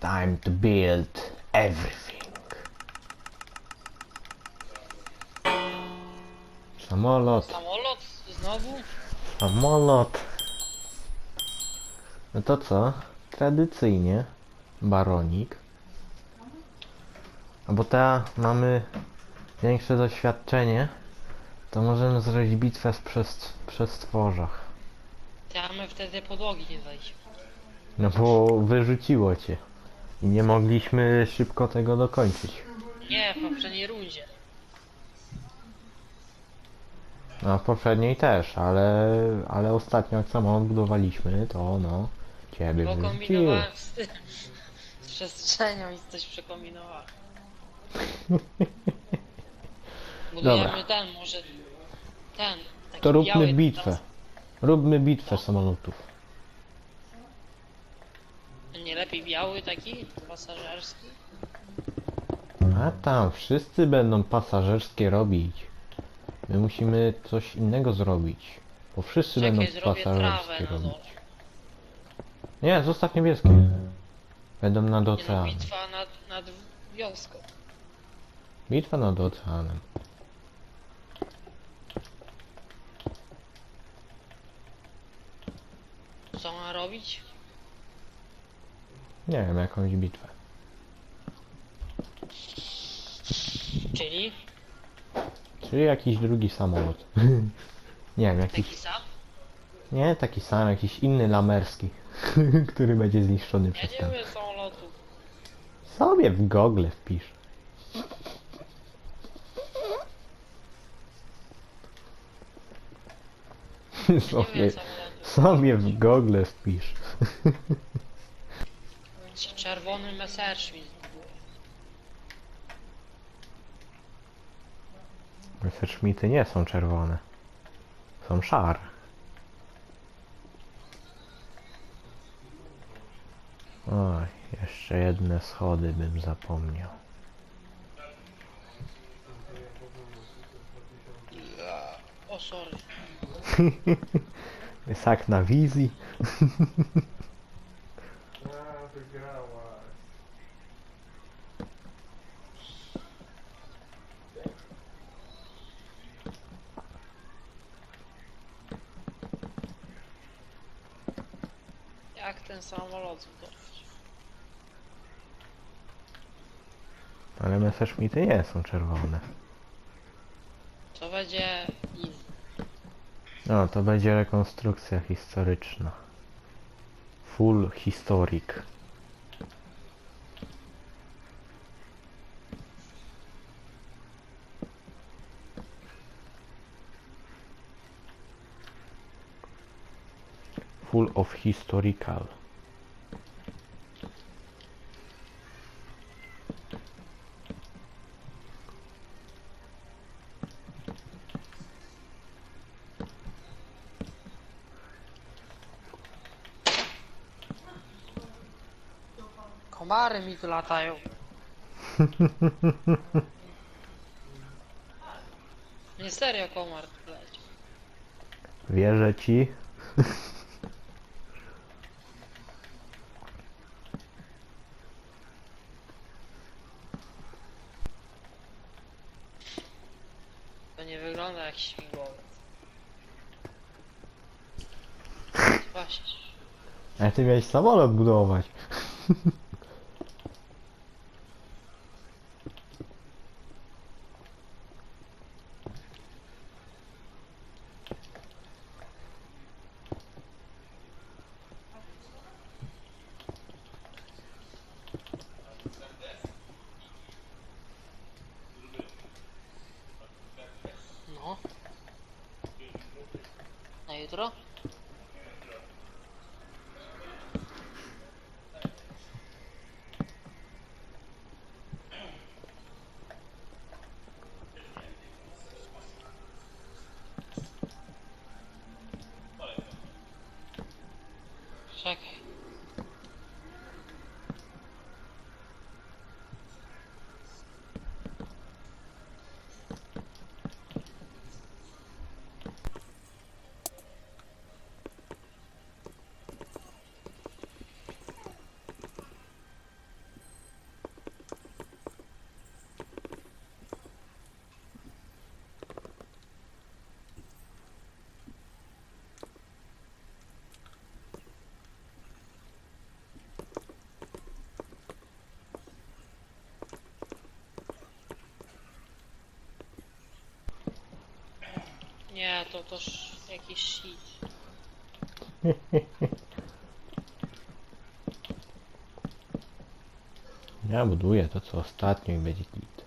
time to build everything. Samolot, Samolot znowu? samolot. No to co? Tradycyjnie baronik. A bo teraz mamy większe doświadczenie, to możemy zrobić bitwę z przez, przestworzach. Ja my wtedy podłogi nie wejść. No bo wyrzuciło cię. I nie mogliśmy szybko tego dokończyć. Nie, w poprzedniej rundzie. No w poprzedniej też, ale, ale ostatnio jak samolot budowaliśmy, to no, ciebie Bo wyrzuciło. kombinowałem z tym. Z przestrzenią i coś przekombinowałem. Budujemy Dobra. ten, może ten. Taki To róbmy biały bitwę. Róbmy bitwę samolotów. Lepiej biały taki, pasażerski? A tam, wszyscy będą pasażerskie robić. My musimy coś innego zrobić. Bo wszyscy Czekaj, będą zrobię pasażerskie na robić. dole. Nie, zostaw niebieskie. Będą nad Nie no, oceanem. bitwa nad, nad wioską. Bitwa nad oceanem. Co ma robić? Nie wiem, jakąś bitwę. Czyli Czyli jakiś drugi samolot. nie wiem, jakiś... taki sam? Nie, taki sam, jakiś inny lamerski. który będzie zniszczony Ja przez nie ten. umiem samolotu. Sobie w Google wpisz. Nie sobie, samolotu. sobie w Google wpisz. Czerwony Messerschmitt. Messerschmitty nie są czerwone. Są szare. Oj, jeszcze jedne schody bym zapomniał. O, sorry. Sak na wizji. A, wygrałaś. Jak ten samolot zbudować? Ale Messerschmitty nie są czerwone. To będzie in. No, to będzie rekonstrukcja historyczna. Full historic. Full of historical. Komary mi tu latają. Nie serio komar tu leci. Wierzę ci. To nie wygląda jak śmigłowiec. Właśnie. A ty miałeś samolot budować. No. Na jutro? Czekaj. Nie, to toż jakiś shit. Ja buduję to co ostatnio i będzie git.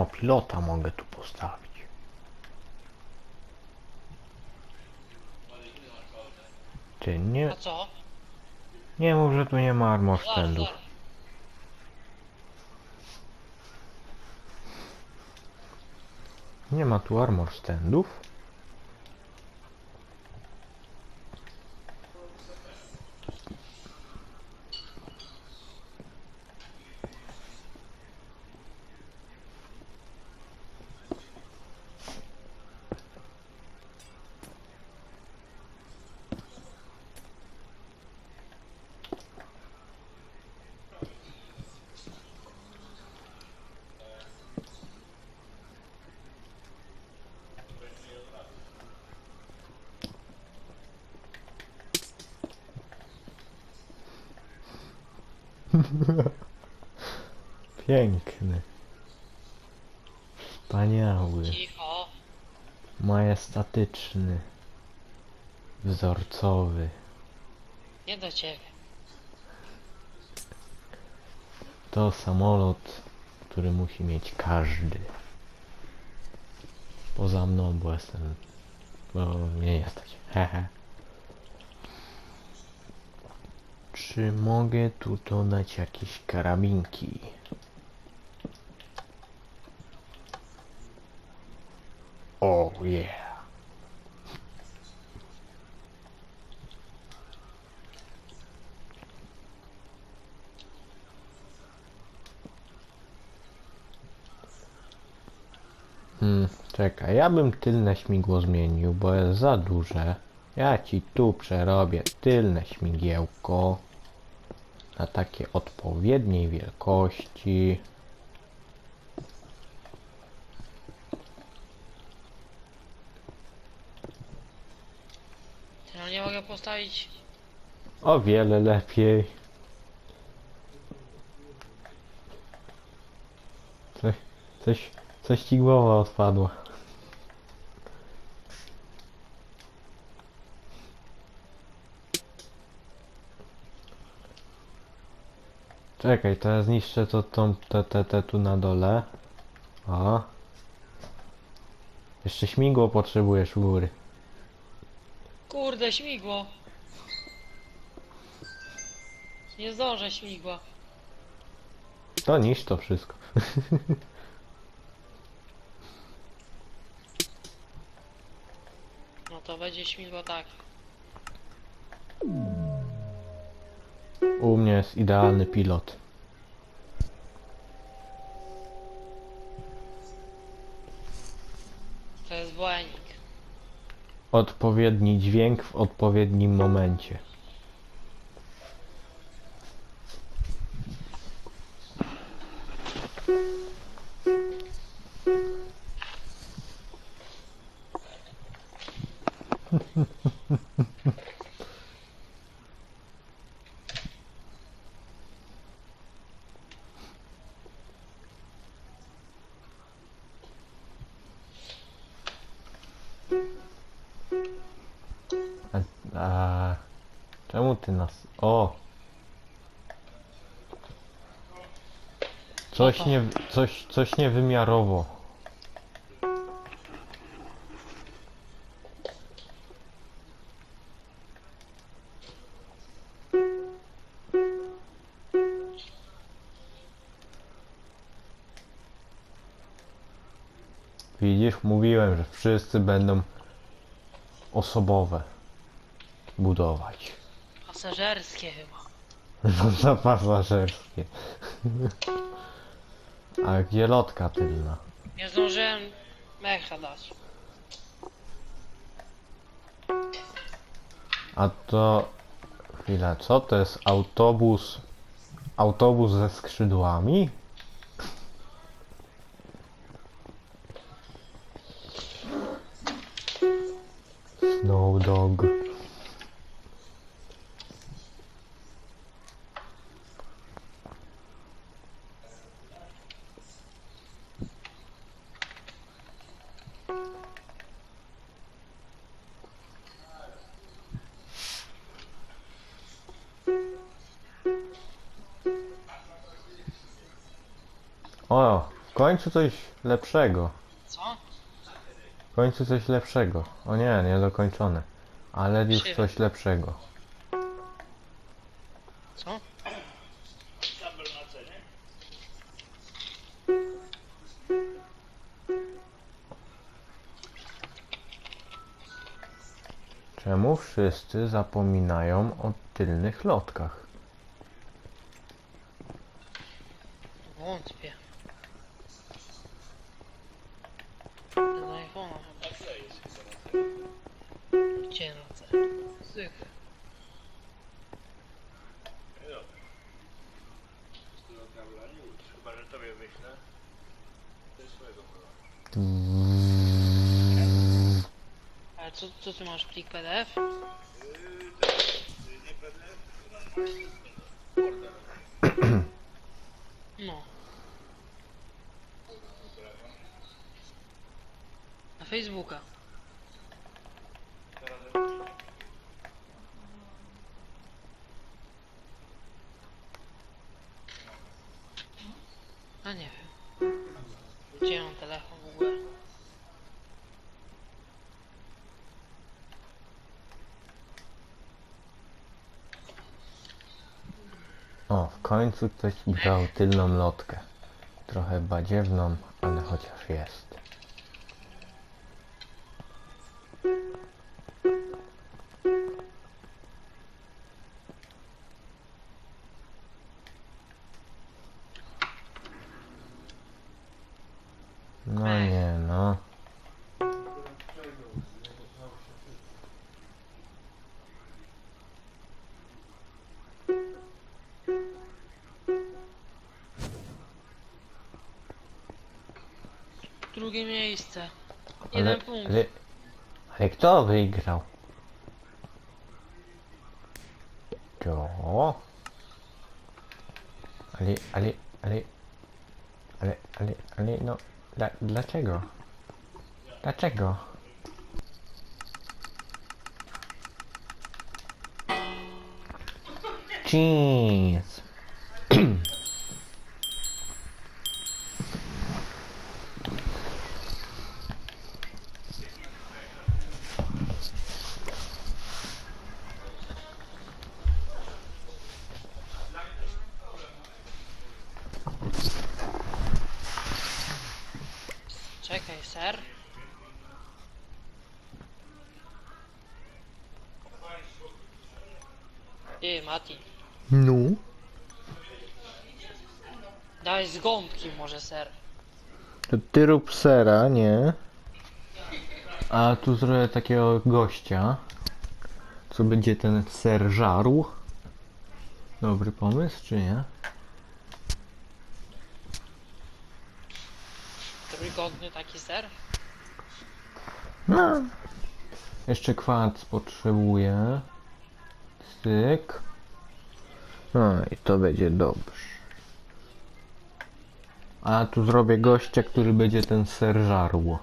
O, pilota mogę tu postawić. Ty nie, A co? nie mów, że tu nie ma zaraz. Nie ma tu armor standów. Piękny. Wspaniały. Cicho. Majestatyczny. Wzorcowy. Nie do ciebie. To samolot, który musi mieć każdy. Poza mną, bo jestem... Bo mnie nie stać. Hehe. Czy mogę tu dodać jakieś karabinki? Oh, yeah. Hmm, czekaj, ja bym tylne śmigło zmienił, bo jest za duże. Ja ci tu przerobię tylne śmigiełko na takie odpowiedniej wielkości. No nie mogę postawić. O wiele lepiej. Coś, coś, coś ci głowa odpadła. Czekaj, to ja zniszczę to tą, te, te, te tu na dole. O. Jeszcze śmigło potrzebujesz u góry. Kurde, śmigło. Nie zdążę śmigła. To niszcz to wszystko. No to będzie śmigło tak. U mnie jest idealny pilot. To jest błędnik. Odpowiedni dźwięk w odpowiednim momencie. ty nas... O! Coś nie... Coś, coś niewymiarowo. Widzisz, mówiłem, że wszyscy będą osobowe. budować. Pasażerskie chyba. No za pasażerskie. A gdzie lotka tylna? Nie zdążyłem mecha dać. A to... Chwila, co to jest autobus? Autobus ze skrzydłami? O, w końcu coś lepszego. Co? W końcu coś lepszego. O nie, niedokończone. Ale już coś lepszego. Co? Czemu wszyscy zapominają o tylnych lotkach? Chyba, że tobie wyślę. To jest swojego. Ale co, co ty masz? Plik PDF, No. Na Facebooka. Końcu ktoś brał tylną lotkę. Trochę badziewną, ale chociaż jest. Drugie miejsce. Ale, Jeden punkt. ale, ale kto wygrał? To? Ale, ale, ale, ale, ale, ale, no, dla, dlaczego? Dlaczego? Jeez. Czekaj, ser. Ty, Mati. No? Daj z gąbki może ser. To ty rób sera, nie? A tu zrobię takiego gościa, co będzie ten ser żarł. Dobry pomysł, czy nie? Trójkątny taki ser? No. Jeszcze kwarc potrzebuję. Styk. No i to będzie dobrze. A tu zrobię gościa, który będzie ten ser żarł.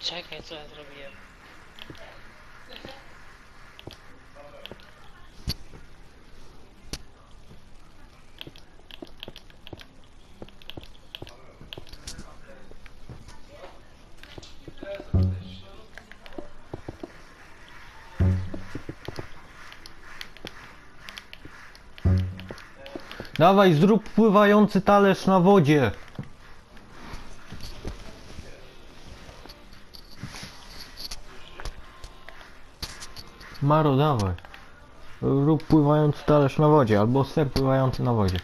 Czekaj, co ja zrobiłem. Dawaj, zrób pływający talerz na wodzie. Maro, dawaj. Rób pływający talerz na wodzie, albo ser pływający na wodzie.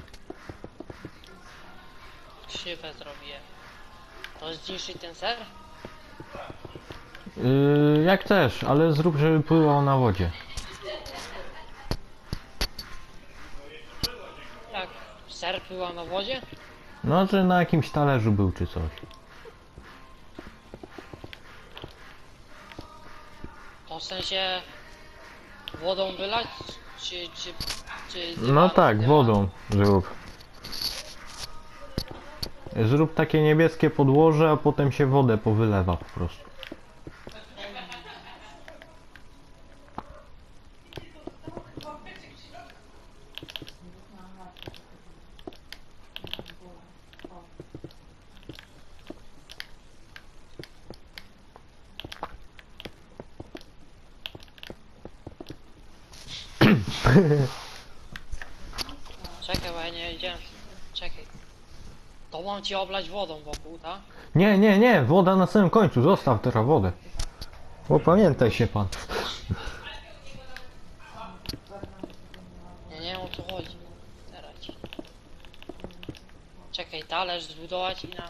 Szybę zrobię. To zniszczy ten ser? Yy, jak też, ale zrób, żeby pływał na wodzie. Pływa na wodzie? No, że na jakimś talerzu był czy coś. To w sensie wodą wylać? Czy, czy, czy No dywan- tak, dywan? wodą zrób. Zrób takie niebieskie podłoże, a potem się wodę powylewa po prostu. Czekaj, bo ja nie wiedziałem. Czekaj. To mam ci oblać wodą wokół, tak? Nie, nie, nie, woda na samym końcu, zostaw teraz wodę. Opamiętaj się pan. Ja nie wiem o co chodzi. Teraz. Czekaj, talerz zbudować i na...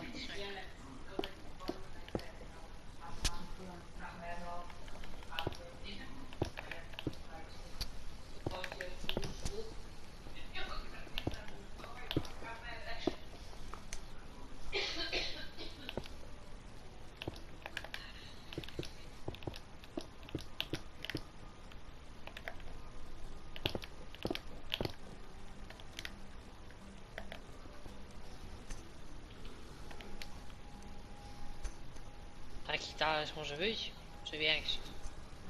Taki talerz może być? Czy większy?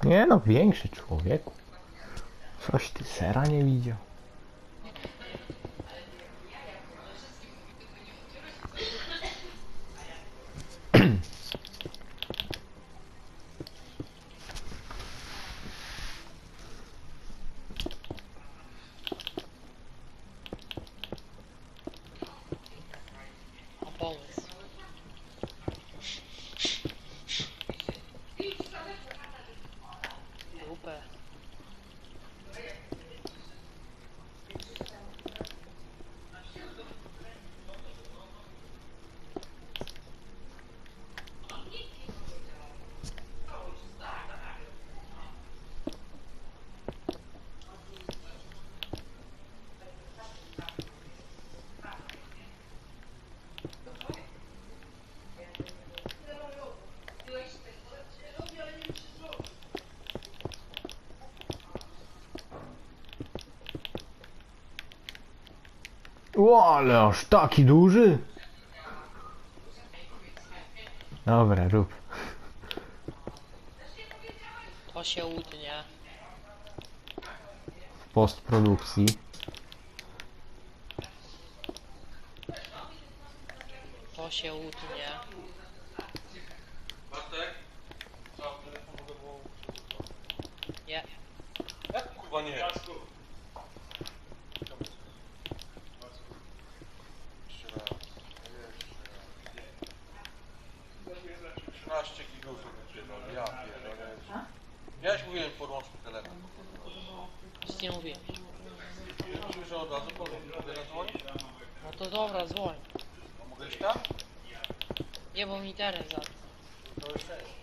Nie no, większy człowieku. Coś ty sera nie widział. Mam pomysł. Grupę. O, ale aż taki duży? Dobra, rób. To się utnie. W postprodukcji. To się utnie. Bartek? Co, telefon mogę było... Nie. Jak kurwa nie? 12 gigów wygrywam, ja pierdolę. Miałeś mówiłem po telefon. Nic nie mówiłem. Myślę, że od razu powiem, mogę zadzwonić? No to dobra, dzwoń. A mogę iść tam? Nie, bo mi teraz za. To już jest.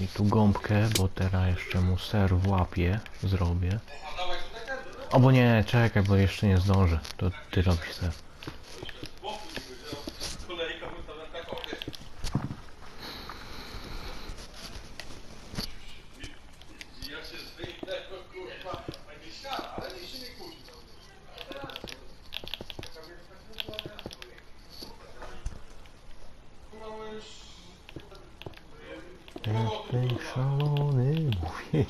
Mi tu gąbkę, bo teraz jeszcze mu ser w łapie zrobię. Albo nie, czekaj, bo jeszcze nie zdążę. To ty robisz ser. Boku niby, że kolejka wystawiona tak o, wiesz. Ja się zdejmę, tego kurwa, będzie ściana, ale nie się nie kłóci. Kurwa, już... Jesteś szalony, mówię.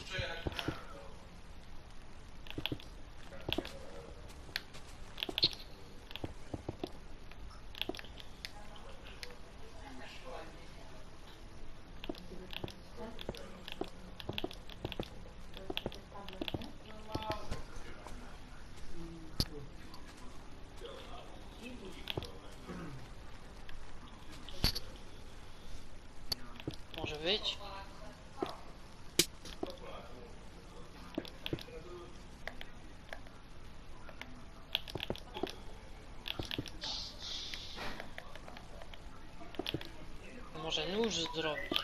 Może być? Może nóż zrobić?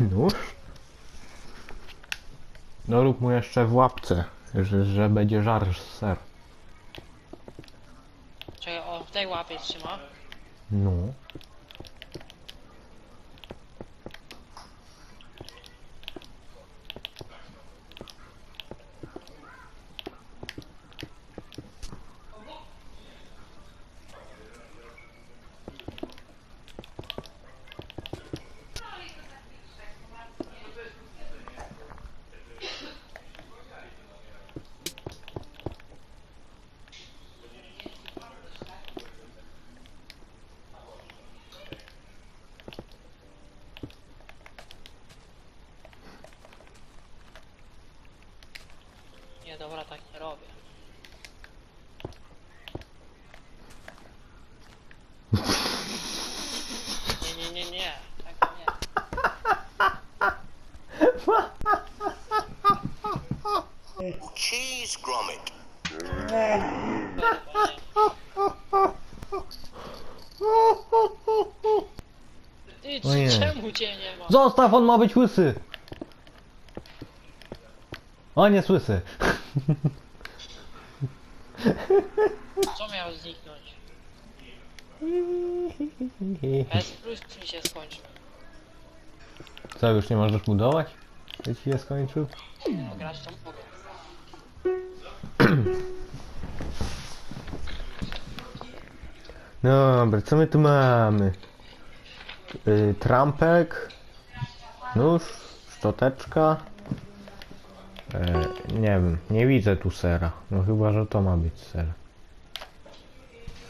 Nóż? No rób mu jeszcze w łapce, że, że będzie żar ser. Czekaj, o, w tej łapie trzyma. No. Nie, dobra, tak nie robię. Nie, nie, nie, nie. Tak nie. Cheese grommet. Ty, Ojej. czemu cię nie ma? Zostaw, on ma być łysy! On jest łysy. Co miał zniknąć? Bez plus mi się skończył. Co, już nie możesz budować? Jeśli się skończył? No, grać to mogę. Dobra, co my tu mamy? Y, trampek, nóż, szczoteczka. E, nie wiem, nie widzę tu sera. No chyba, że to ma być ser.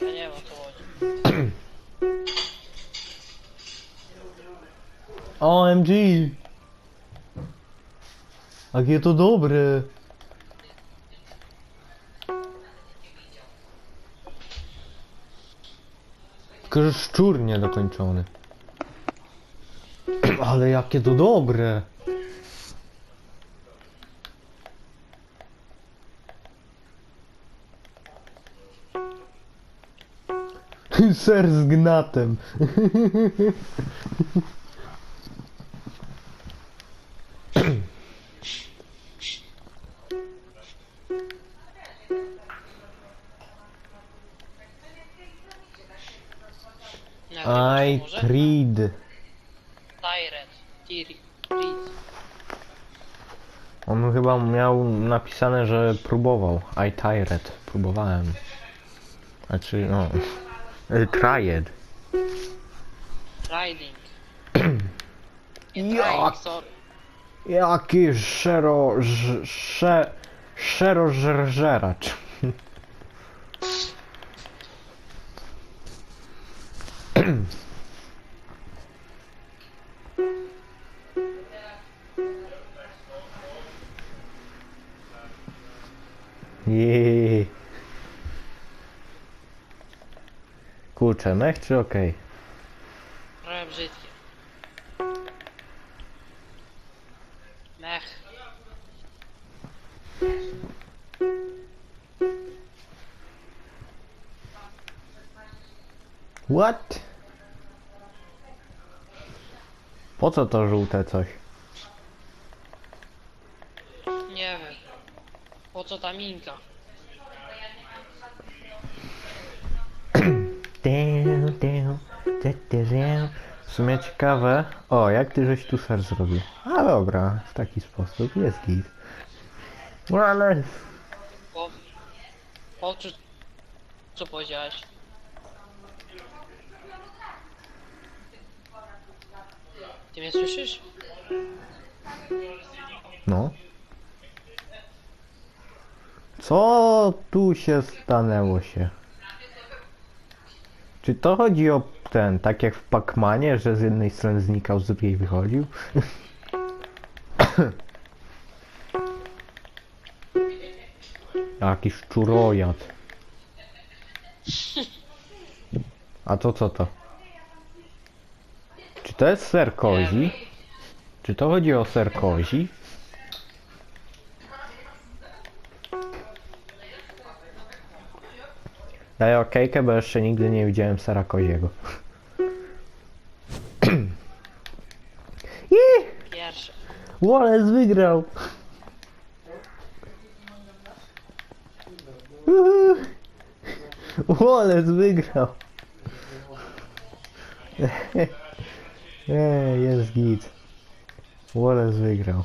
Ja nie wiem o co chodzi. OMG! Jakie to dobre! Szczur niedokończony. Ale jakie to dobre! Ser z gnatem. On chyba miał napisane, że próbował. I tired. Próbowałem. Znaczy, no. y, Tried. Riding. Jak? Trying, sorry. Jaki szero... ż- sze... Szerożerżeracz. Jeee. Kurczę, mech czy okej? Trochę brzydkie. Mech. What? Po co to żółte coś? Nie wiem. Po co ta minka? Damn, damn, da, da, damn. W sumie ciekawe. O, jak ty żeś tu ser zrobił? A dobra, w taki sposób jest git. No ale... Po... Powtórz... Co powiedziałeś? Ty mnie słyszysz? No. Co tu się stanęło się? Czy to chodzi o ten, tak jak w Pacmanie, że z jednej strony znikał, z drugiej wychodził? Jakiś szczurojad. A to co to? Czy to jest ser kozi? Czy to chodzi o ser kozi? Daję okejkę, bo jeszcze nigdy nie widziałem sera koziego. Ih! Pierwsze. Wallace wygrał! Uhu. Wallace wygrał! Ej, jest git. Wallace wygrał.